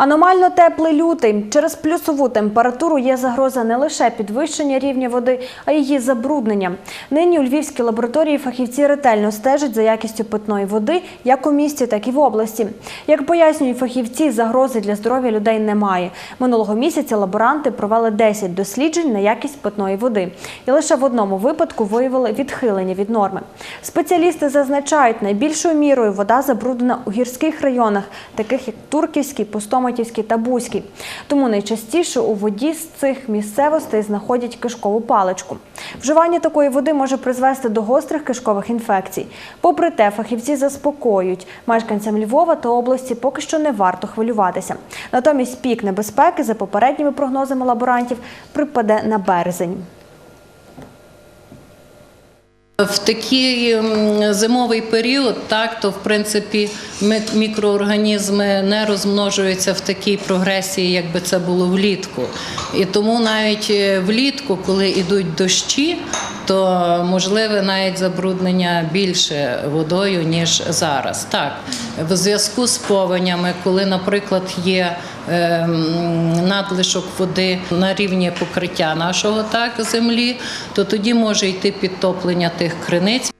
Аномально теплий лютий. Через плюсову температуру є загроза не лише підвищення рівня води, а й її забруднення. Нині у Львівській лабораторії фахівці ретельно стежать за якістю питної води як у місті, так і в області. Як пояснюють фахівці, загрози для здоров'я людей немає. Минулого місяця лаборанти провели 10 досліджень на якість питної води. І лише в одному випадку виявили відхилення від норми. Спеціалісти зазначають, найбільшою мірою вода забруднена у гірських районах, таких як Турківський, Пустоматівський та Бузький. Тому найчастіше у воді з цих місцевостей знаходять кишкову паличку. Вживання такої води може призвести до гострих кишкових інфекцій. Попри те, фахівці заспокоюють, мешканцям Львова та області поки що не варто хвилюватися. Натомість пік небезпеки, за попередніми прогнозами лаборантів, припаде на березень. В такий зимовий період, так то в принципі ми- мікроорганізми не розмножуються в такій прогресії, як би це було влітку. І тому навіть е, влітку, коли йдуть дощі, то можливе навіть забруднення більше водою ніж зараз. Так, в зв'язку з повенями, коли, наприклад, є ем, надлишок води на рівні покриття нашого так землі, то тоді може йти підтоплення тих криниць.